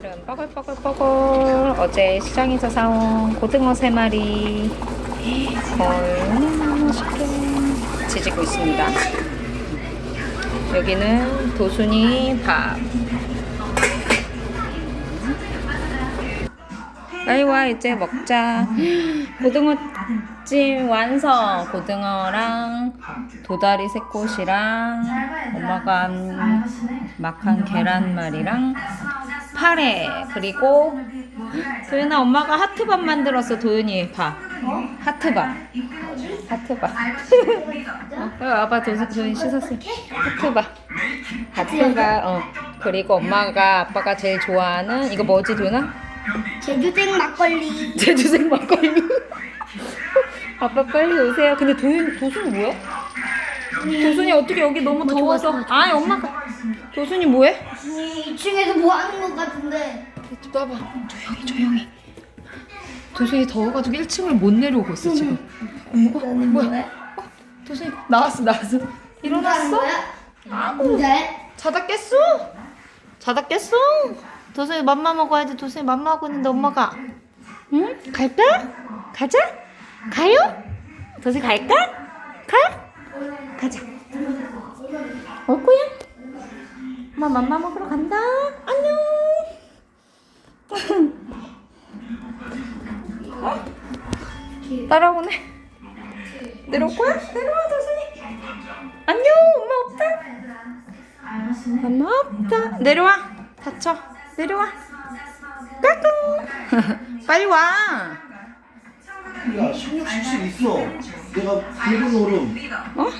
오늘은 뻐글뻐글뻐글. 어제 시장에서 사온 고등어 3마리. 얼마나 맛있게 지지고 있습니다. 여기는 도순이 밥. 빨리 와 이제 먹자. 고등어찜 완성. 고등어랑 도다리 새꽃이랑 엄마가 한 막한 계란말이랑 파래 그리고 도윤아 엄마가 하트밥 만들었어 도윤이. 밥 하트밥. 하트밥. 어, 와봐 도윤, 도윤 씻었어. 하트밥. 하트밥 어. 그리고 엄마가 아빠가 제일 좋아하는 이거 뭐지 도윤아? 제주생 막걸리. 제주생 막걸리. 아빠 빨리 오세요. 근데 도윤 도순이 뭐야? 도순이 어떻게 여기 너무 더워서? 아니 엄마가 도순이 뭐해? 2층에서 뭐 하는 것 같은데 이쪽 봐봐 조용히 조용히 도순이 더워가지고 1층을 못 내려오고 있어 지금 어, 너는 뭐해? 도순이 나왔어 나왔어 일어났어? 근데 자다 깼어? 자다 깼어? 도순이 맘마 먹어야지 도순이 맘마 하고 있는데 엄마가 응? 갈까? 가자? 가요? 도순이 갈까? 가? 가자 올 거야? 엄마 맘마 먹으러 간다. 안녕. 따라오네. 내려올 거야? 내려와 도순이 안녕 엄마 없다. 엄마 없다. 내려와. 다쳐. 내려와. 까꿍. 빨리 와. 야, 16, 17 있어. 내가 붉은 얼음. 어?